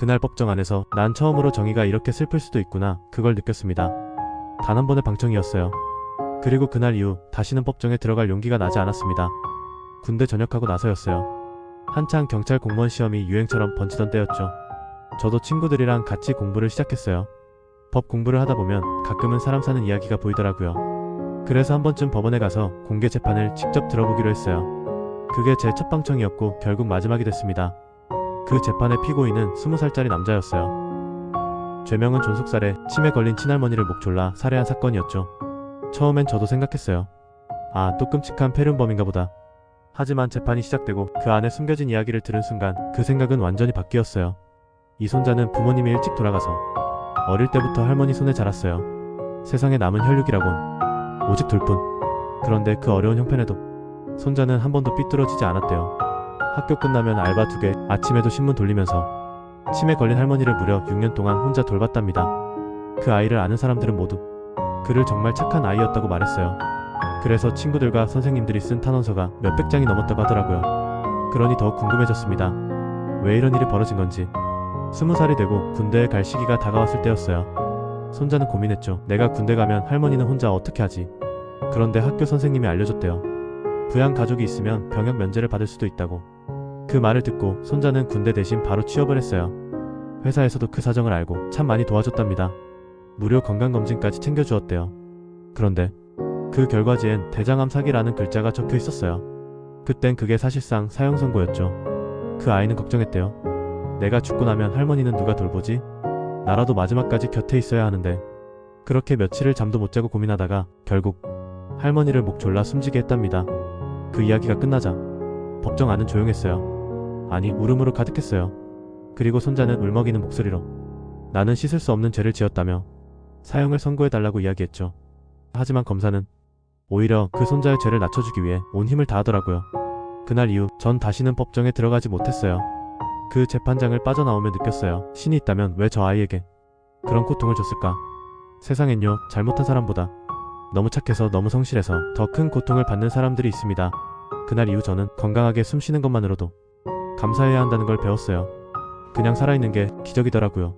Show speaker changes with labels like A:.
A: 그날 법정 안에서 난 처음으로 정의가 이렇게 슬플 수도 있구나 그걸 느꼈습니다. 단 한 번의 방청이었어요. 그리고 그날 이후 다시는 법정에 들어갈 용기가 나지 않았습니다. 군대 전역하고 나서였어요. 한창 경찰 공무원 시험이 유행처럼 번지던 때였죠. 저도 친구들이랑 같이 공부를 시작했어요. 법 공부를 하다 보면 가끔은 사람 사는 이야기가 보이더라고요. 그래서 한 번쯤 법원에 가서 공개 재판을 직접 들어보기로 했어요. 그게 제 첫 방청이었고 결국 마지막이 됐습니다. 그 재판의 피고인은 20살짜리 남자였어요. 죄명은 존속살해 치매 걸린 친할머니를 목 졸라 살해한 사건이었죠. 처음엔 저도 생각했어요. 아, 또 끔찍한 폐륜범인가 보다. 하지만 재판이 시작되고 그 안에 숨겨진 이야기를 들은 순간 그 생각은 완전히 바뀌었어요. 이 손자는 부모님이 일찍 돌아가서 어릴 때부터 할머니 손에 자랐어요. 세상에 남은 혈육이라곤 오직 둘뿐. 그런데 그 어려운 형편에도 손자는 한 번도 삐뚤어지지 않았대요. 학교 끝나면 알바 두 개, 아침에도 신문 돌리면서 치매 걸린 할머니를 무려 6년 동안 혼자 돌봤답니다. 그 아이를 아는 사람들은 모두 그를 정말 착한 아이였다고 말했어요. 그래서 친구들과 선생님들이 쓴 탄원서가 몇백 장이 넘었다고 하더라고요. 그러니 더욱 궁금해졌습니다. 왜 이런 일이 벌어진 건지. 스무 살이 되고 군대에 갈 시기가 다가왔을 때였어요. 손자는 고민했죠. 내가 군대 가면 할머니는 혼자 어떻게 하지? 그런데 학교 선생님이 알려줬대요. 부양 가족이 있으면 병역 면제를 받을 수도 있다고. 그 말을 듣고 손자는 군대 대신 바로 취업을 했어요. 회사에서도 그 사정을 알고 참 많이 도와줬답니다. 무료 건강검진까지 챙겨주었대요. 그런데 그 결과지엔 대장암 사기라는 글자가 적혀 있었어요. 그땐 그게 사실상 사형 선고였죠. 그 아이는 걱정했대요. 내가 죽고 나면 할머니는 누가 돌보지? 나라도 마지막까지 곁에 있어야 하는데. 그렇게 며칠을 잠도 못 자고 고민하다가 결국 할머니를 목 졸라 숨지게 했답니다. 그 이야기가 끝나자 법정 안은 조용했어요. 아니 울음으로 가득했어요. 그리고 손자는 울먹이는 목소리로 나는 씻을 수 없는 죄를 지었다며 사형을 선고해달라고 이야기했죠. 하지만 검사는 오히려 그 손자의 죄를 낮춰주기 위해 온 힘을 다하더라고요. 그날 이후 전 다시는 법정에 들어가지 못했어요. 그 재판장을 빠져나오며 느꼈어요. 신이 있다면 왜 저 아이에게 그런 고통을 줬을까? 세상엔요, 잘못한 사람보다 너무 착해서 너무 성실해서 더 큰 고통을 받는 사람들이 있습니다. 그날 이후 저는 건강하게 숨 쉬는 것만으로도 감사해야 한다는 걸 배웠어요. 그냥 살아있는 게 기적이더라고요.